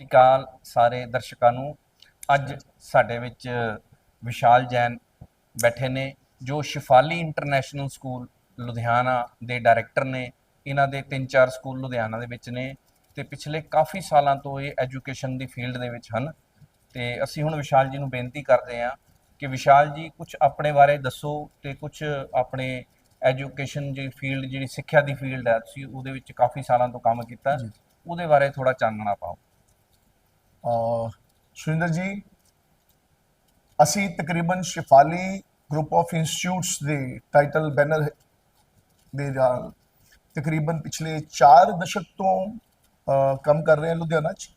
ਸ਼੍ਰੀ ਅਕਾਲ ਸਾਰੇ ਦਰਸ਼ਕਾਂ ਨੂੰ। ਅੱਜ ਸਾਡੇ ਵਿੱਚ ਵਿਸ਼ਾਲ ਜੈਨ ਬੈਠੇ ਨੇ ਜੋ ਸ਼ਿਫਾਲੀ ਇੰਟਰਨੈਸ਼ਨਲ ਸਕੂਲ ਲੁਧਿਆਣਾ ਦੇ ਡਾਇਰੈਕਟਰ ਨੇ। ਇਹਨਾਂ ਦੇ ਤਿੰਨ ਚਾਰ ਸਕੂਲ ਲੁਧਿਆਣਾ ਦੇ ਵਿੱਚ ਨੇ ਤੇ ਪਿਛਲੇ ਕਾਫੀ ਸਾਲਾਂ ਤੋਂ ਇਹ ਐਜੂਕੇਸ਼ਨ ਦੀ ਫੀਲਡ ਦੇ ਵਿੱਚ ਹਨ। ਤੇ ਅਸੀਂ ਹੁਣ ਵਿਸ਼ਾਲ ਜੀ ਨੂੰ ਬੇਨਤੀ ਕਰਦੇ ਹਾਂ ਕਿ ਵਿਸ਼ਾਲ ਜੀ ਕੁਝ ਆਪਣੇ ਬਾਰੇ ਦੱਸੋ ਤੇ ਕੁਝ ਆਪਣੇ ਐਜੂਕੇਸ਼ਨ ਜਿਹੜੀ ਫੀਲਡ ਜਿਹੜੀ ਸਿੱਖਿਆ ਦੀ ਫੀਲਡ ਹੈ ਤੁਸੀਂ ਉਹਦੇ ਵਿੱਚ ਕਾਫੀ ਸਾਲਾਂ ਤੋਂ ਕੰਮ ਕੀਤਾ। ਉਹਦੇ ਬਾਰੇ ਥੋੜਾ ਚਾਨਣਾ ਪਾਓ। ਔਰ ਸੁਰਿੰਦਰ ਜੀ, ਅਸੀਂ ਤਕਰੀਬਨ ਸ਼ਿਫਾਲੀ ਗਰੁੱਪ ਆਫ ਇੰਸਟੀਚਿਊਟਸ ਦੇ ਟਾਈਟਲ ਬੈਨਰ ਦੇ ਨਾਲ ਤਕਰੀਬਨ ਪਿਛਲੇ 4 ਦਸ਼ਕ ਤੋਂ ਕੰਮ ਕਰ ਰਹੇ ਹਾਂ ਲੁਧਿਆਣਾ 'ਚ।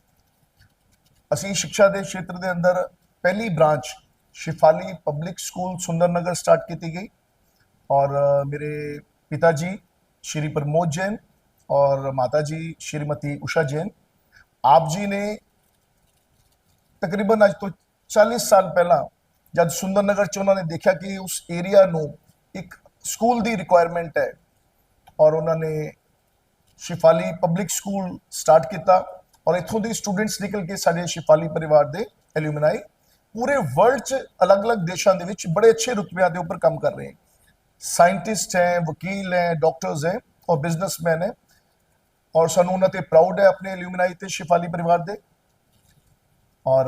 ਅਸੀਂ ਸਿੱਖਿਆ ਦੇ ਖੇਤਰ ਦੇ ਅੰਦਰ ਪਹਿਲੀ branch Shifali public school Sundarnagar start ਕੀਤੀ ਗਈ। ਔਰ ਮੇਰੇ ਪਿਤਾ ਜੀ ਸ਼੍ਰੀ ਪ੍ਰਮੋਦ ਜੈਨ ਔਰ ਮਾਤਾ ਜੀ ਸ਼੍ਰੀਮਤੀ ਉਸ਼ਾ ਜੈਨ। ਆਪ ਜੀ ਨੇ ਤਕਰੀਬਨ ਅੱਜ ਤੋਂ 40 ਸਾਲ ਪਹਿਲਾਂ ਜਦ ਸੁੰਦਰਨਗਰ ਚ ਉਹਨਾਂ ਨੇ ਦੇਖਿਆ ਕਿ ਉਸ ਏਰੀਆ ਨੂੰ ਇੱਕ ਸਕੂਲ ਦੀ ਰਿਕੁਆਇਰਮੈਂਟ ਹੈ ਔਰ ਉਹਨਾਂ ਨੇ ਸ਼ਿਫਾਲੀ ਪਬਲਿਕ ਸਕੂਲ ਸਟਾਰਟ ਕੀਤਾ ਔਰ ਇੱਥੋਂ ਦੇ ਸਟੂਡੈਂਟਸ ਨਿਕਲ ਕੇ ਸਾਡੇ ਸ਼ਿਫਾਲੀ ਪਰਿਵਾਰ ਦੇ ਐਲੂਮਨਾਈ ਪੂਰੇ ਵਰਲਡ 'ਚ ਅਲੱਗ-ਅਲੱਗ ਦੇਸ਼ਾਂ ਦੇ ਵਿੱਚ ਬੜੇ ਅੱਛੇ ਰੁਤਬਿਆਂ ਦੇ ਉੱਪਰ ਕੰਮ ਕਰ ਰਹੇ ਹਨ। ਸਾਇੰਟਿਸਟ ਹੈ, ਵਕੀਲ ਹੈ ਡਾਕਟਰਸ ਹੈ ਔਰ ਬਿਜ਼ਨਸਮੈਨ ਹੈ ਔਰ ਸਾਨੂੰ ਉਹਨਾਂ ਤੇ ਪ੍ਰਾਊਡ ਹੈ ਆਪਣੇ ਐਲੂਮਨਾਈ ਤੇ ਸ਼ਿਫਾਲੀ ਪਰਿਵਾਰ ਦੇ। ਔਰ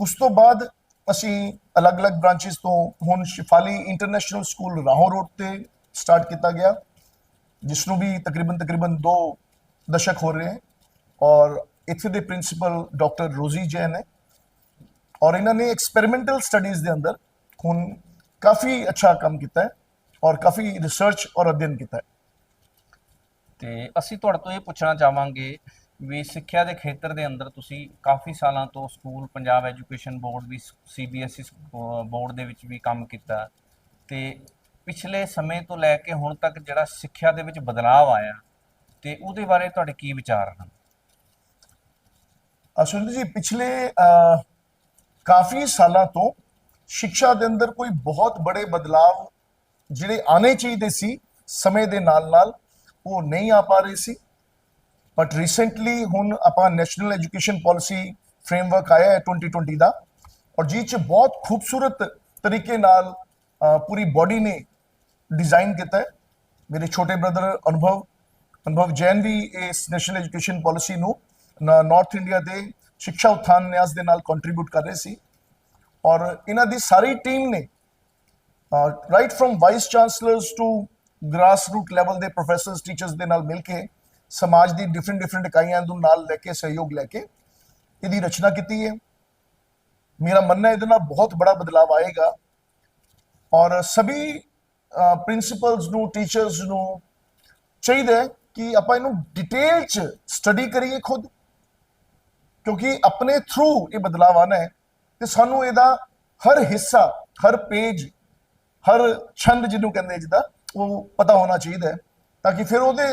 ਉਸ ਤੋਂ ਬਾਅਦ ਅਸੀਂ ਅਲੱਗ-ਅਲੱਗ ਬ੍ਰਾਂਚਸ ਤੋਂ ਹੁਣ Shifali international school Rahon road ਤੇ ਸਟਾਰਟ ਕੀਤਾ ਗਿਆ ਜਿਸ ਨੂੰ ਵੀ ਤਕਰੀਬਨ ਤਕਰੀਬਨ 2 ਦਸ਼ਕ ਹੋ ਰਹੇ ਹਨ ਔਰ ਇੱਥੇ ਦੇ ਪ੍ਰਿੰਸੀਪਲ ਡਾਕਟਰ ਰੋਜ਼ੀ ਜੈਨ ਹੈ ਔਰ ਇਹਨਾਂ ਨੇ ਐਕਸਪੈਰੀਮੈਂਟਲ ਸਟੱਡੀਜ਼ ਦੇ ਅੰਦਰ ਹੁਣ ਕਾਫੀ ਅੱਛਾ ਕੰਮ ਕੀਤਾ ਹੈ ਔਰ ਕਾਫੀ ਰਿਸਰਚ ਔਰ ਅਧਿਐਨ ਕੀਤਾ ਹੈ। ਤੇ ਅਸੀਂ ਤੁਹਾਡੇ ਤੋਂ ਇਹ ਪੁੱਛਣਾ ਚਾਹਾਂਗੇ ਵੀ ਸਿੱਖਿਆ ਦੇ ਖੇਤਰ ਦੇ ਅੰਦਰ ਤੁਸੀਂ ਕਾਫੀ ਸਾਲਾਂ ਤੋਂ ਸਕੂਲ, ਪੰਜਾਬ ਐਜੂਕੇਸ਼ਨ ਬੋਰਡ ਵੀ ਸੀਬੀਐਸਈ ਬੋਰਡ ਦੇ ਵਿੱਚ ਵੀ ਕੰਮ ਕੀਤਾ ਤੇ ਪਿਛਲੇ ਸਮੇਂ ਤੋਂ ਲੈ ਕੇ ਹੁਣ ਤੱਕ ਜਿਹੜਾ ਸਿੱਖਿਆ ਦੇ ਵਿੱਚ ਬਦਲਾਅ ਆਇਆ ਤੇ ਉਹਦੇ ਬਾਰੇ ਤੁਹਾਡੇ ਕੀ ਵਿਚਾਰ ਹਨ? ਅਸੁੰਦਰ ਜੀ, ਪਿਛਲੇ ਕਾਫੀ ਸਾਲਾਂ ਤੋਂ ਸਿੱਖਿਆ ਦੇ ਅੰਦਰ ਕੋਈ ਬਹੁਤ ਬੜੇ ਬਦਲਾਵ ਜਿਹੜੇ ਆਨੇ ਚਾਹੀਦੇ ਸੀ ਸਮੇਂ ਦੇ ਨਾਲ ਨਾਲ ਉਹ ਨਹੀਂ ਆ ਪਾ ਰਹੇ ਸੀ। ਬਟ ਰੀਸੈਂਟਲੀ ਹੁਣ ਆਪਾਂ ਨੈਸ਼ਨਲ ਐਜੂਕੇਸ਼ਨ ਪਾਲਿਸੀ ਫਰੇਮਵਰਕ ਆਇਆ ਹੈ 2020 ਦਾ ਔਰ ਜਿਹ ਚ ਬਹੁਤ ਖੂਬਸੂਰਤ ਤਰੀਕੇ ਨਾਲ ਪੂਰੀ ਬਾਡੀ ਨੇ ਡਿਜ਼ਾਈਨ ਕੀਤਾ ਹੈ। ਮੇਰੇ ਛੋਟੇ ਬ੍ਰਦਰ ਅਨੁਭਵ ਅਨੁਭਵ ਜੈਨ ਵੀ ਇਸ ਨੈਸ਼ਨਲ ਐਜੂਕੇਸ਼ਨ ਪਾਲਿਸੀ ਨੂੰ ਨਾਰਥ ਇੰਡੀਆ ਦੇ ਸਿੱਖਿਆ ਉਥਾਨ ਨਿਆਸ ਦੇ ਨਾਲ ਕੰਟਰੀਬਿਊਟ ਕਰ ਰਹੇ ਸੀ। ਔਰ ਇਹਨਾਂ ਦੀ ਸਾਰੀ ਟੀਮ ਨੇ right from vice chancellors to grass root level ਦੇ ਪ੍ਰੋਫੈਸਰਸ ਟੀਚਰਸ ਦੇ ਨਾਲ ਮਿਲ ਕੇ ਸਮਾਜ ਦੀ ਡਿਫਰੈਂਟ ਡਿਫਰੈਂਟ ਇਕਾਈਆਂ ਨੂੰ ਨਾਲ ਲੈ ਕੇ, ਸਹਿਯੋਗ ਲੈ ਕੇ ਇਹਦੀ ਰਚਨਾ ਕੀਤੀ ਹੈ। ਮੇਰਾ ਮੰਨਣਾ ਇਹਦੇ ਨਾਲ ਬਹੁਤ ਬੜਾ ਬਦਲਾਅ ਆਏਗਾ ਔਰ ਸਭੀ ਪ੍ਰਿੰਸੀਪਲਸ ਨੂੰ ਟੀਚਰਸ ਨੂੰ ਚਾਹੀਦਾ ਕਿ ਆਪਾਂ ਇਹਨੂੰ ਡਿਟੇਲ ਚ ਸਟੱਡੀ ਕਰੀਏ ਖੁਦ, ਕਿਉਂਕਿ ਆਪਣੇ ਥਰੂ ਇਹ ਬਦਲਾਅ ਆਣਾ ਹੈ ਤੇ ਸਾਨੂੰ ਇਹਦਾ ਹਰ ਹਿੱਸਾ, ਹਰ ਪੇਜ ਹਰ ਛੰਦ ਜਿਹਨੂੰ ਕਹਿੰਦੇ ਜਿਹਦਾ ਉਹ ਪਤਾ ਹੋਣਾ ਚਾਹੀਦਾ ਹੈ। ਤਾਂ ਕਿ ਫਿਰ ਉਹਦੇ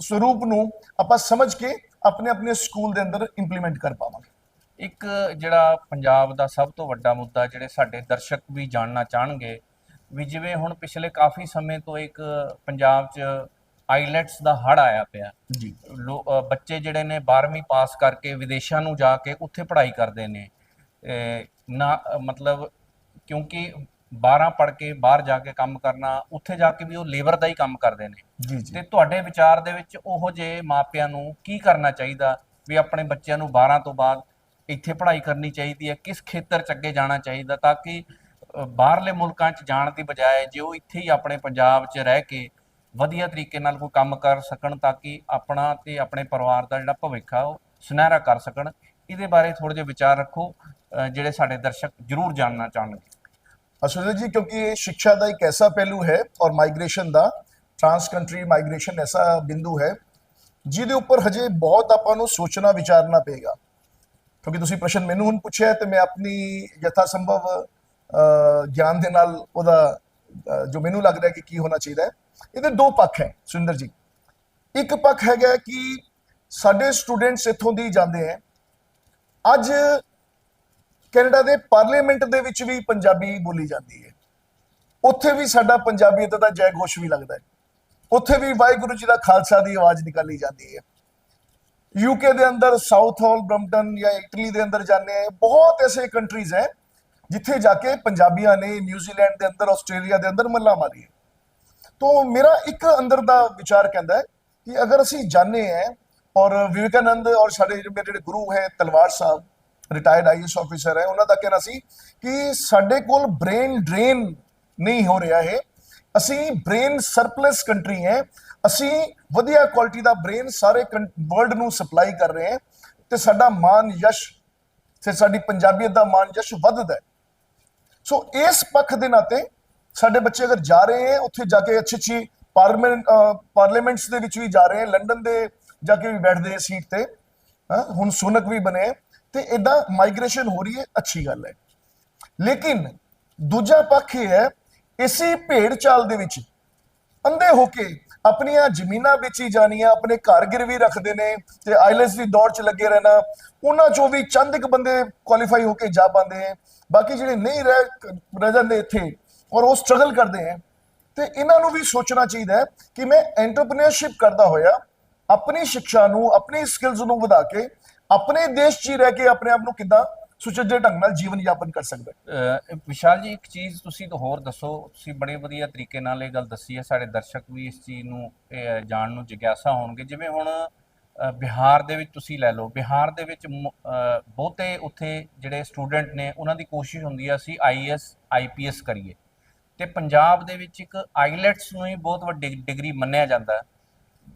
ਸਰੂਪ ਨੂੰ ਆਪਾਂ ਸਮਝ ਕੇ ਆਪਣੇ ਆਪਣੇ ਸਕੂਲ ਦੇ ਅੰਦਰ ਇੰਪਲੀਮੈਂਟ ਕਰ ਪਾਵਾਂਗੇ। ਇੱਕ ਜਿਹੜਾ ਪੰਜਾਬ ਦਾ ਸਭ ਤੋਂ ਵੱਡਾ ਮੁੱਦਾ ਜਿਹੜੇ ਸਾਡੇ ਦਰਸ਼ਕ ਵੀ ਜਾਣਨਾ ਚਾਹਣਗੇ ਵੀ ਜਿਵੇਂ ਹੁਣ ਪਿਛਲੇ ਕਾਫੀ ਸਮੇਂ ਤੋਂ ਇੱਕ ਪੰਜਾਬ 'ਚ ਆਈਲੈਟਸ ਦਾ ਹੜ ਆਇਆ ਪਿਆ। ਜੀ। ਬੱਚੇ ਜਿਹੜੇ ਨੇ 12ਵੀਂ ਪਾਸ ਕਰਕੇ ਵਿਦੇਸ਼ਾਂ ਨੂੰ ਜਾ ਕੇ ਉੱਥੇ ਪੜ੍ਹਾਈ ਕਰਦੇ ਨੇ। ਨਾ ਮਤਲਬ ਕਿਉਂਕਿ 12 ਪੜ੍ਹ ਕੇ ਬਾਹਰ ਜਾ ਕੇ ਕੰਮ ਕਰਨਾ ਉੱਥੇ ਜਾ ਕੇ ਵੀ ਉਹ ਲੇਬਰ ਦਾ ਹੀ ਕੰਮ ਕਰਦੇ ਨੇ। ਜੀ ਜੀ। ਤੇ ਤੁਹਾਡੇ ਵਿਚਾਰ ਦੇ ਵਿੱਚ ਉਹੋ ਜਿਹੇ ਮਾਪਿਆਂ ਨੂੰ ਕੀ ਕਰਨਾ ਚਾਹੀਦਾ ਵੀ ਆਪਣੇ ਬੱਚਿਆਂ ਨੂੰ 12 ਤੋਂ ਬਾਅਦ ਇੱਥੇ ਪੜ੍ਹਾਈ ਕਰਨੀ ਚਾਹੀਦੀ ਹੈ? ਕਿਸ ਖੇਤਰ 'ਚ ਅੱਗੇ ਜਾਣਾ ਚਾਹੀਦਾ ਤਾਂ ਕਿ ਬਾਹਰਲੇ ਮੁਲਕਾਂ 'ਚ ਜਾਣ ਦੀ ਬਜਾਏ ਜੇ ਉਹ ਇੱਥੇ ਹੀ ਆਪਣੇ ਪੰਜਾਬ 'ਚ ਰਹਿ ਕੇ ਵਧੀਆ ਤਰੀਕੇ ਨਾਲ ਕੋਈ ਕੰਮ ਕਰ ਸਕਣ ਤਾਂ ਕਿ ਆਪਣਾ ਤੇ ਆਪਣੇ ਪਰਿਵਾਰ ਦਾ ਜਿਹੜਾ ਭਵਿੱਖ ਆ ਉਹ ਸੁਨਹਿਰਾ ਕਰ ਸਕਣ। ਇਹਦੇ ਬਾਰੇ ਥੋੜੇ ਜਿਹਾ ਵਿਚਾਰ ਰੱਖੋ ਜਿਹੜੇ ਸਾਡੇ ਦਰਸ਼ਕ ਜ਼ਰੂਰ ਜਾਣਨਾ ਚਾਹਣਗੇ। ਅਸੁਰ ਜੀ, ਕਿਉਂਕਿ ਇਹ ਸਿੱਖਿਆ ਦਾ ਇੱਕ ਐਸਾ ਪਹਿਲੂ ਹੈ ਔਰ ਮਾਈਗ੍ਰੇਸ਼ਨ ਦਾ ਟ੍ਰਾਂਸ ਕੰਟਰੀ ਮਾਈਗ੍ਰੇਸ਼ਨ ਐਸਾ ਬਿੰਦੂ ਹੈ, ਜਿਹਦੇ ਉੱਪਰ ਹਜੇ ਬਹੁਤ ਆਪਾਂ ਨੂੰ ਸੋਚਣਾ, ਵਿਚਾਰਨਾ ਪਏਗਾ। ਕਿਉਂਕਿ ਤੁਸੀਂ ਪ੍ਰਸ਼ਨ ਮੈਨੂੰ ਹੁਣ ਪੁੱਛਿਆ ਹੈ ਤੇ ਮੈਂ ਆਪਣੀ ਯਥਾ ਸੰਭਵ ਗਿਆਨ ਦੇ ਨਾਲ ਉਹਦਾ ਜੋ ਮੈਨੂੰ ਲੱਗਦਾ ਕਿ ਕੀ ਹੋਣਾ ਚਾਹੀਦਾ ਹੈ, ਇਹਦੇ ਦੋ ਪੱਖ ਹੈ, ਸੁਰਿੰਦਰ ਜੀ। ਇੱਕ ਪੱਖ ਹੈਗਾ ਕਿ ਸਾਡੇ ਸਟੂਡੈਂਟਸ ਇੱਥੋਂ ਦੀ ਜਾਂਦੇ ਹੈ। ਅੱਜ ਕੈਨੇਡਾ ਦੇ ਪਾਰਲੀਮੈਂਟ ਦੇ ਵਿੱਚ ਵੀ ਪੰਜਾਬੀ ਬੋਲੀ ਜਾਂਦੀ ਹੈ। ਉੱਥੇ ਵੀ ਸਾਡਾ ਪੰਜਾਬੀਅਤ ਦਾ ਜੈ ਘੋਸ਼ ਵੀ ਲੱਗਦਾ ਹੈ। ਉੱਥੇ ਵੀ ਵਾਹਿਗੁਰੂ ਜੀ ਦਾ ਖਾਲਸਾ ਦੀ ਆਵਾਜ਼ ਨਿਕਾਲੀ ਜਾਂਦੀ ਹੈ। ਯੂਕੇ ਦੇ ਅੰਦਰ ਸਾਊਥ ਹਾਲ ਬ੍ਰਮਟਨ ਜਾਂ ਇਟਲੀ ਦੇ ਅੰਦਰ ਜਾਂਦੇ ਆ ਬਹੁਤ ਐਸੇ ਕੰਟਰੀਜ਼ ਹੈ ਜਿੱਥੇ ਜਾ ਕੇ ਪੰਜਾਬੀਆਂ ਨੇ ਨਿਊਜ਼ੀਲੈਂਡ ਦੇ ਅੰਦਰ ਆਸਟ੍ਰੇਲੀਆ ਦੇ ਅੰਦਰ ਮੱਲਾ ਮਾਰੀ ਹੈ। ਤੋ ਮੇਰਾ ਇੱਕ ਅੰਦਰ ਦਾ ਵਿਚਾਰ ਕਹਿੰਦਾ ਹੈ ਕਿ ਅਗਰ ਅਸੀਂ ਜਾਣੇ ਹੈ ਔਰ ਵਿਵੇਕਾਨੰਦ ਔਰ ਸਾਡੇ ਮੇਰੇ ਜਿਹੜੇ ਗੁਰੂ ਹੈ, Talwar sahib retired IAS officer ਹੈ। ਉਹਨਾਂ ਦਾ ਕਹਿਣਾ ਸੀ ਕਿ ਸਾਡੇ ਕੋਲ ਬ੍ਰੇਨ ਡਰੇਨ ਨਹੀਂ ਹੋ ਰਿਹਾ ਹੈ ਅਸੀਂ ਬ੍ਰੇਨ ਸਰਪਲਸ ਕੰਟਰੀ ਹੈ। ਅਸੀਂ ਵਧੀਆ ਕੁਆਲਿਟੀ ਦਾ ਬ੍ਰੇਨ ਸਾਰੇ ਵਰਲਡ ਨੂੰ ਸਪਲਾਈ ਕਰ ਰਹੇ ਹਾਂ। ਤੇ ਸਾਡਾ ਮਾਨ ਯਸ਼ ਤੇ ਸਾਡੀ ਪੰਜਾਬੀਅਤ ਦਾ ਮਾਨ ਯਸ਼ ਵੱਧਦਾ ਹੈ। ਸੋ ਇਸ ਪੱਖ ਦੇ ਨਾਤੇ ਸਾਡੇ ਬੱਚੇ ਅਗਰ ਜਾ ਰਹੇ ਹੈ ਉੱਥੇ ਜਾ ਕੇ ਅੱਛੀ ਅੱਛੀ ਪਾਰਲੀਮੈਂਟ ਪਾਰਲੀਮੈਂਟਸ ਦੇ ਵਿੱਚ ਵੀ ਜਾ ਰਹੇ ਹੈ। ਲੰਡਨ ਦੇ ਜਾ ਕੇ ਵੀ ਬੈਠਦੇ ਹੈ ਸੀਟ ਤੇ। ਹੁਣ ਸੁਨਕ ਵੀ ਬਣੇ ਹੈ, ਤੇ ਇਦਾਂ ਮਾਈਗ੍ਰੇਸ਼ਨ ਹੋ ਰਹੀ ਹੈ, ਅੱਛੀ ਗੱਲ ਹੈ। ਲੇਕਿਨ ਦੂਜਾ ਪੱਖ ਇਹ ਹੈ, ਇਸੇ ਭੇੜ ਚਾਲ ਦੇ ਵਿੱਚ ਅੰਧੇ ਹੋ ਕੇ ਆਪਣੀਆਂ ਜ਼ਮੀਨਾਂ ਵੇਚੀ ਜਾਣੀਆਂ, ਆਪਣੇ ਘਰ ਗਿਰਵੀ ਰੱਖਦੇ ਨੇ ਤੇ ਆਈਲੈਂਸ ਦੀ ਦੌੜ 'ਚ ਲੱਗੇ ਰਹਿਣਾ, ਉਹਨਾਂ 'ਚੋਂ ਵੀ ਚੰਦ ਇੱਕ ਬੰਦੇ ਕੁਆਲੀਫਾਈ ਹੋ ਕੇ ਜਾ ਪਾਉਂਦੇ ਹੈ ਬਾਕੀ ਜਿਹੜੇ ਨਹੀਂ ਰਹਿ ਰਹਿ ਜਾਂਦੇ ਇੱਥੇ ਔਰ ਉਹ ਸਟਰਗਲ ਕਰਦੇ ਹੈ ਤੇ ਇਹਨਾਂ ਨੂੰ ਵੀ ਸੋਚਣਾ ਚਾਹੀਦਾ ਹੈ ਕਿ ਮੈਂ ਐਂਟਰਪ੍ਰੀਨਰਸ਼ਿਪ ਕਰਦਾ ਹੋਇਆ, ਆਪਣੀ ਸਿੱਖਿਆ ਨੂੰ, ਆਪਣੀ ਸਕਿੱਲਸ ਨੂੰ ਵਧਾ ਕੇ ਆਪਣੇ ਦੇਸ਼ 'ਚ ਹੀ ਰਹਿ ਕੇ ਆਪਣੇ ਆਪ ਨੂੰ ਕਿੱਦਾਂ ਸੁਚੱਜੇ ਢੰਗ ਨਾਲ ਜੀਵਨ ਯਾਪਨ ਕਰ ਸਕਦਾ ਹੈ? ਅਹ ਵਿਸ਼ਾਲ ਜੀ ਇੱਕ ਚੀਜ਼ ਤੁਸੀਂ ਤਾਂ ਹੋਰ ਦੱਸੋ ਤੁਸੀਂ ਬੜੇ ਵਧੀਆ ਤਰੀਕੇ ਨਾਲ ਇਹ ਗੱਲ ਦੱਸੀ ਹੈ ਸਾਡੇ ਦਰਸ਼ਕ ਵੀ ਇਸ ਚੀਜ਼ ਨੂੰ ਇਹ, ਜਾਣਨ ਨੂੰ ਜਿਗਿਆਸਾ ਹੋਣਗੇ। ਜਿਵੇਂ ਹੁਣ ਅਹ, ਬਿਹਾਰ ਦੇ ਵਿੱਚ ਤੁਸੀਂ ਲੈ ਲਓ ਬਿਹਾਰ ਦੇ ਵਿੱਚ ਮ- ਅਹ, ਬਹੁਤੇ ਉੱਥੇ ਜਿਹੜੇ ਸਟੂਡੈਂਟ ਨੇ ਉਹਨਾਂ ਦੀ ਕੋਸ਼ਿਸ਼ ਹੁੰਦੀ ਹੈ ਅਸੀਂ ਆਈਐਸ ਆਈਪੀਐਸ ਕਰੀਏ। ਤੇ ਪੰਜਾਬ ਦੇ ਵਿੱਚ ਇੱਕ ਆਈਲੈਟਸ ਨੂੰ ਹੀ ਬਹੁਤ ਵੱਡੀ ਡਿਗਰੀ ਮੰਨਿਆ ਜਾਂਦਾ ਹੈ।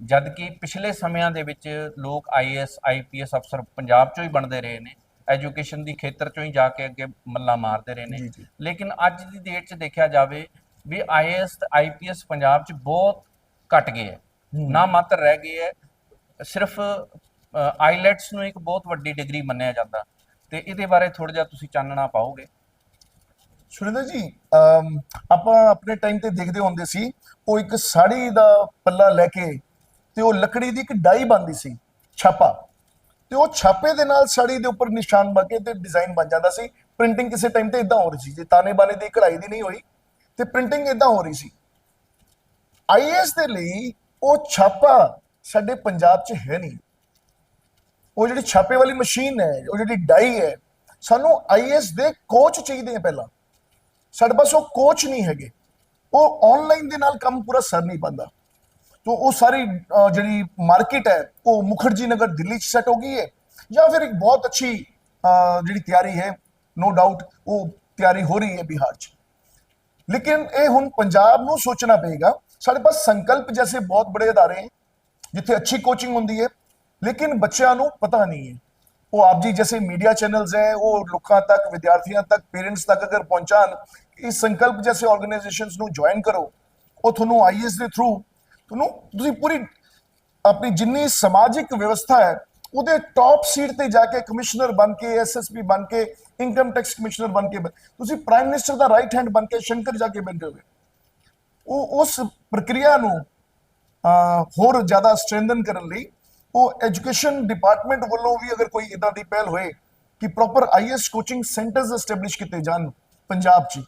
ਜਦ ਕਿ ਪਿਛਲੇ ਸਮਿਆਂ ਦੇ ਵਿੱਚ ਲੋਕ ਆਈਏਐਸ ਆਈਪੀਐਸ ਅਫਸਰ ਪੰਜਾਬ ਚੋਂ ਹੀ ਬਣਦੇ ਰਹੇ ਨੇ ਐਜੂਕੇਸ਼ਨ ਦੀ ਖੇਤਰ ਚੋਂ ਹੀ ਜਾ ਕੇ ਅੱਗੇ ਮੱਲਾ ਮਾਰਦੇ ਰਹੇ ਨੇ। ਲੇਕਿਨ ਅੱਜ ਦੀ ਡੇਟ 'ਚ ਦੇਖਿਆ ਜਾਵੇ ਵੀ ਆਈਏਐਸ ਤੇ ਆਈਪੀਐਸ ਪੰਜਾਬ 'ਚ ਬਹੁਤ ਘਟ ਗਏ ਹੈ। ਨਾ ਮਾਤਰ ਰਹਿ ਗਏ ਹੈ ਸਿਰਫ ਆਈਲੈਟਸ ਨੂੰ ਇੱਕ ਬਹੁਤ ਵੱਡੀ ਡਿਗਰੀ ਮੰਨਿਆ ਜਾਂਦਾ ਤੇ ਇਹਦੇ ਬਾਰੇ ਥੋੜਾ ਜਿਹਾ ਤੁਸੀਂ ਚਾਨਣਾ ਪਾਓਗੇ ਸੁਰਿੰਦਰ ਜੀ ਆਪਾਂ ਆਪਣੇ ਟਾਈਮ ਤੇ ਦੇਖਦੇ ਹੁੰਦੇ ਸੀ ਉਹ ਇੱਕ ਸਾੜੀ ਦਾ ਪੱਲਾ ਲੈ ਕੇ ਤੇ ਉਹ ਲੱਕੜੀ ਦੀ ਇੱਕ ਡਾਈ ਬਣਦੀ ਸੀ, ਛਾਪਾ। ਤੇ ਉਹ ਛਾਪੇ ਦੇ ਨਾਲ ਸਾੜੀ ਦੇ ਉੱਪਰ ਨਿਸ਼ਾਨ ਬਣ ਕੇ ਤੇ ਡਿਜ਼ਾਈਨ ਬਣ ਜਾਂਦਾ ਸੀ। ਪ੍ਰਿੰਟਿੰਗ ਕਿਸੇ ਟਾਈਮ ਤੇ ਇਦਾਂ ਹੋ ਰਹੀ ਸੀ, ਜੇ ਤਾਨੇ ਬਾਨੇ ਦੀ ਕਢਾਈ ਦੀ ਨਹੀਂ ਹੋਈ, ਤੇ ਪ੍ਰਿੰਟਿੰਗ ਇਦਾਂ ਹੋ ਰਹੀ ਸੀ। ਆਈਐਸ ਦੇ ਲਈ ਉਹ ਛਾਪਾ ਸਾਡੇ ਪੰਜਾਬ 'ਚ ਹੈ ਨਹੀਂ। ਉਹ ਜਿਹੜੀ ਛਾਪੇ ਵਾਲੀ ਮਸ਼ੀਨ ਹੈ, ਉਹ ਜਿਹੜੀ ਡਾਈ ਹੈ, ਸਾਨੂੰ ਆਈਐਸ ਦੇ ਕੋਚ ਚਾਹੀਦੇ ਆ ਪਹਿਲਾਂ। ਸਾਡੇ ਪਾਸ ਉਹ ਕੋਚ ਨਹੀਂ ਹੈਗੇ। ਉਹ ਆਨਲਾਈਨ ਦੇ ਨਾਲ ਕੰਮ ਪੂਰਾ ਸਰ ਨਹੀਂ ਪਾਉਂਦਾ। ਤੋ ਉਹ ਸਾਰੀ ਅਹ, ਜਿਹੜੀ ਮਾਰਕੀਟ ਹੈ ਉਹ ਮੁਖਰਜੀ ਨਗਰ ਦਿੱਲੀ 'ਚ ਸੈੱਟ ਹੋ ਗਈ ਹੈ। ਜਾਂ ਫਿਰ ਇੱਕ ਬਹੁਤ ਅੱਛੀ ਅਹ, ਜਿਹੜੀ ਤਿਆਰੀ ਹੈ ਨੋ ਡਾਊਟ ਉਹ ਤਿਆਰੀ ਹੋ ਰਹੀ ਹੈ ਬਿਹਾਰ 'ਚ। ਲੇਕਿਨ ਇਹ ਹੁਣ ਪੰਜਾਬ ਨੂੰ ਸੋਚਣਾ ਪਏਗਾ। ਸਾਡੇ ਪਾਸ ਸੰਕਲਪ ਜੈਸੇ ਬਹੁਤ ਬੜੇ ਅਦਾਰੇ हैं ਜਿੱਥੇ ਅੱਛੀ ਕੋਚਿੰਗ ਹੁੰਦੀ ਹੈ ਲੇਕਿਨ ਬੱਚਿਆਂ ਨੂੰ ਪਤਾ ਨਹੀਂ ਹੈ। ਉਹ ਆਪ ਜੀ ਜੈਸੇ ਮੀਡੀਆ ਚੈਨਲਸ ਹੈ ਉਹ ਲੋਕਾਂ ਤੱਕ ਵਿਦਿਆਰਥੀਆਂ ਤੱਕ ਪੇਰੈਂਟਸ ਤੱਕ ਅਗਰ ਪਹੁੰਚਾਣ ਇਸ ਸੰਕਲਪ ਜੈਸੇ ਆਰਗੇਨਾਈਜੇਸ਼ਨਸ ਨੂੰ ਜੁਆਇਨ ਕਰੋ ਉਹ ਤੁਹਾਨੂੰ ਆਈਐਸ ਦੇ ਥਰੂ ਤੁਹਾਨੂੰ ਤੁਸੀਂ ਪੂਰੀ ਆਪਣੀ ਜਿੰਨੀ ਸਮਾਜਿਕ ਵਿਵਸਥਾ ਹੈ, ਉਹਦੇ ਟੌਪ ਸੀਟ ਤੇ ਜਾ ਕੇ ਕਮਿਸ਼ਨਰ ਬਣ ਕੇ ਐਸਐਸਪੀ ਬਣ ਕੇ ਇਨਕਮ ਟੈਕਸ ਕਮਿਸ਼ਨਰ ਬਣ ਕੇ, ਤੁਸੀਂ ਪ੍ਰਾਈਮ ਮਿਨਿਸਟਰ ਦਾ ਰਾਈਟ ਹੈਂਡ ਬਣ ਕੇ, ਸ਼ੰਕਰ ਜਾ ਕੇ ਬੈਠੇ ਹੋਗੇ। ਉਹ, ਉਸ ਪ੍ਰਕਿਰਿਆ ਨੂੰ ਹੋਰ ਜ਼ਿਆਦਾ ਸਟਰੈਂਥਨ ਕਰਨ ਲਈ ਉਹ ਐਜੂਕੇਸ਼ਨ ਡਿਪਾਰਟਮੈਂਟ ਵੱਲੋਂ ਵੀ ਅਗਰ ਕੋਈ ਇਦਾਂ ਦੀ ਪਹਿਲ ਹੋਏ ਕਿ proper IAS coaching centres establish ਕੀਤੇ ਜਾਣ, ਪੰਜਾਬ 'ਚ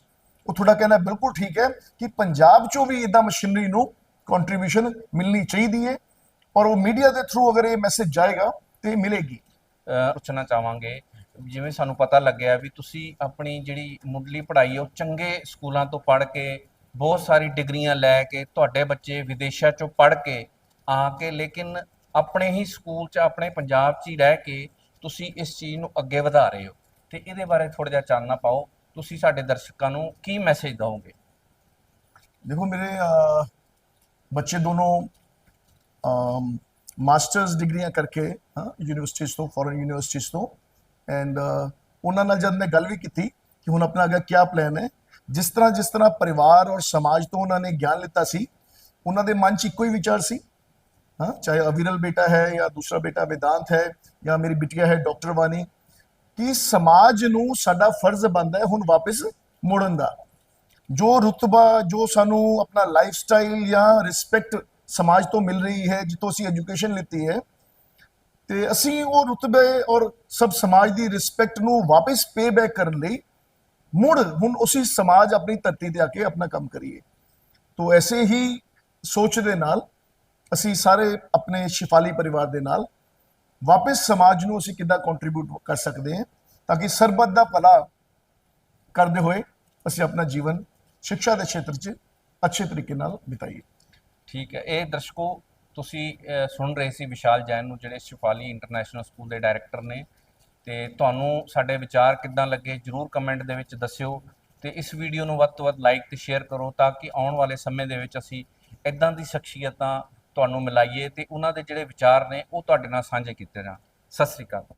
ਉਹ ਤੁਹਾਡਾ ਕਹਿਣਾ ਬਿਲਕੁਲ ਠੀਕ ਹੈ ਕਿ ਪੰਜਾਬ 'ਚੋਂ ਵੀ ਇਦਾਂ ਮਸ਼ੀਨਰੀ ਨੂੰ ਕੰਟਰੀਬਿਊਸ਼ਨ ਮਿਲਣੀ ਚਾਹੀਦੀ ਹੈ ਔਰ ਉਹ ਮੀਡੀਆ ਦੇ ਥਰੂ ਅਗਰ ਇਹ ਮੈਸੇਜ ਜਾਏਗਾ ਤੇ ਮਿਲੇਗੀ ਪੁੱਛਣਾ ਚਾਹਾਂਗੇ ਜਿਵੇਂ ਸਾਨੂੰ ਪਤਾ ਲੱਗਿਆ ਵੀ ਤੁਸੀਂ ਆਪਣੀ ਜਿਹੜੀ ਮੁੱਢਲੀ ਪੜ੍ਹਾਈ ਉਹ ਚੰਗੇ ਸਕੂਲਾਂ ਤੋਂ ਪੜ੍ਹ ਕੇ ਬਹੁਤ ਸਾਰੀ ਡਿਗਰੀਆਂ ਲੈ ਕੇ ਤੁਹਾਡੇ ਬੱਚੇ ਵਿਦੇਸ਼ਾਂ ਚੋਂ ਪੜ੍ਹ ਕੇ ਆ ਕੇ ਲੇਕਿਨ ਆਪਣੇ ਹੀ ਸਕੂਲ 'ਚ ਆਪਣੇ ਪੰਜਾਬ 'ਚ ਹੀ ਰਹਿ ਕੇ ਤੁਸੀਂ ਇਸ ਚੀਜ਼ ਨੂੰ ਅੱਗੇ ਵਧਾ ਰਹੇ ਹੋ ਤੇ ਇਹਦੇ ਬਾਰੇ ਥੋੜਾ ਜਿਹਾ ਚਾਨਣਾ ਪਾਓ ਤੁਸੀਂ ਸਾਡੇ ਦਰਸ਼ਕਾਂ ਨੂੰ ਕੀ ਮੈਸੇਜ ਦਿਓਗੇ ਦੇਖੋ ਮੇਰੇ ਬੱਚੇ ਦੋਨੋਂ ਮਾਸਟਰਸ ਡਿਗਰੀਆਂ ਕਰਕੇ ਯੂਨੀਵਰਸਿਟੀਆਂ ਤੋਂ ਫੋਰਨ ਯੂਨੀਵਰਸਿਟੀਆਂ ਤੋਂ ਐਂਡ ਉਹਨਾਂ ਨਾਲ ਜਦ ਮੈਂ ਗੱਲ ਵੀ ਕੀਤੀ ਕਿ ਹੁਣ ਆਪਣਾ ਅੱਗੇ ਕੀ ਪਲਾਨ ਹੈ, ਜਿਸ ਤਰ੍ਹਾਂ ਜਿਸ ਤਰ੍ਹਾਂ ਪਰਿਵਾਰ ਔਰ ਸਮਾਜ ਤੋਂ ਉਹਨਾਂ ਨੇ ਗਿਆਨ ਲਿੱਤਾ ਸੀ, ਉਹਨਾਂ ਦੇ ਮਨ 'ਚ ਇੱਕੋ ਹੀ ਵਿਚਾਰ ਸੀ, ਹਾਂ, ਚਾਹੇ ਅਵਿਰਲ ਬੇਟਾ ਹੈ ਜਾਂ ਦੂਸਰਾ ਬੇਟਾ ਵਿਦਾਂਤ ਹੈ ਜਾਂ ਮੇਰੀ ਬਿਟੀਆ ਹੈ ਡਾਕਟਰ ਵਾਨੀ ਕਿ ਸਮਾਜ ਨੂੰ ਸਾਡਾ ਫਰਜ਼ ਬਣਦਾ ਹੈ ਹੁਣ ਵਾਪਸ ਮੁੜਨ ਦਾ। ਜੋ ਰੁਤਬਾ, ਜੋ ਸਾਨੂੰ ਆਪਣਾ ਲਾਈਫ ਸਟਾਈਲ ਜਾਂ ਰਿਸਪੈਕਟ ਸਮਾਜ ਤੋਂ ਮਿਲ ਰਹੀ ਹੈ, ਜਿੱਥੋਂ ਅਸੀਂ ਐਜੂਕੇਸ਼ਨ ਲਿੱਤੀ ਹੈ, ਤੇ ਅਸੀਂ ਉਹ ਰੁਤਬੇ ਔਰ ਸਭ ਸਮਾਜ ਦੀ ਰਿਸਪੈਕਟ ਨੂੰ ਵਾਪਸ ਪੇ ਬੈਕ ਕਰਨ ਲਈ ਮੁੜ ਹੁਣ ਉਸੇ ਸਮਾਜ ਆਪਣੀ ਧਰਤੀ ਤੇ ਆ ਕੇ ਆਪਣਾ ਕੰਮ ਕਰੀਏ। ਤੋ ਐਸੇ ਹੀ ਸੋਚ ਦੇ ਨਾਲ ਅਸੀਂ ਸਾਰੇ ਆਪਣੇ ਸ਼ਿਫਾਲੀ ਪਰਿਵਾਰ ਦੇ ਨਾਲ ਵਾਪਸ ਸਮਾਜ ਨੂੰ ਅਸੀਂ ਕਿੱਦਾਂ ਕੰਟਰੀਬਿਊਟ ਕਰ ਸਕਦੇ ਹਾਂ, ਤਾਂ ਕਿ ਸਰਬੱਤ ਦਾ ਭਲਾ ਕਰਦੇ ਹੋਏ ਅਸੀਂ ਆਪਣਾ ਜੀਵਨ ਸਿੱਖਿਆ ਦੇ ਖੇਤਰ 'ਚ ਅੱਛੇ ਤਰੀਕੇ ਨਾਲ ਬਿਤਾਈਏ। ਠੀਕ ਹੈ। ਇਹ ਦਰਸ਼ਕੋ ਤੁਸੀਂ ਅਹ, ਸੁਣ ਰਹੇ ਸੀ ਵਿਸ਼ਾਲ ਜੈਨ ਨੂੰ ਜਿਹੜੇ ਸ਼ਿਫਾਲੀ ਇੰਟਰਨੈਸ਼ਨਲ ਸਕੂਲ ਦੇ ਡਾਇਰੈਕਟਰ ਨੇ। ਤੇ ਤੁਹਾਨੂੰ ਸਾਡੇ ਵਿਚਾਰ ਕਿੱਦਾਂ ਲੱਗੇ ਜਰੂਰ ਕਮੈਂਟ ਦੇ ਵਿੱਚ ਦੱਸਿਓ। ਤੇ ਇਸ ਵੀਡੀਓ ਨੂੰ ਵੱਧ ਤੋਂ ਵੱਧ ਲਾਈਕ ਤੇ ਸ਼ੇਅਰ ਕਰੋ ਤਾਂ ਕਿ ਆਉਣ ਵਾਲੇ ਸਮੇਂ ਦੇ ਵਿੱਚ ਅਸੀਂ ਇਦਾਂ ਦੀ ਸ਼ਖਸੀਅਤਾਂ ਤੁਹਾਨੂੰ ਮਿਲਾਈਏ ਤੇ ਉਹਨਾਂ ਦੇ ਜਿਹੜੇ ਵਿਚਾਰ ਨੇ ਉਹ ਤੁਹਾਡੇ ਨਾਲ ਸਾਂਝੇ ਕੀਤੇ ਜਾਣ। ਸਤਿ ਸ੍ਰੀ ਅਕਾਲ।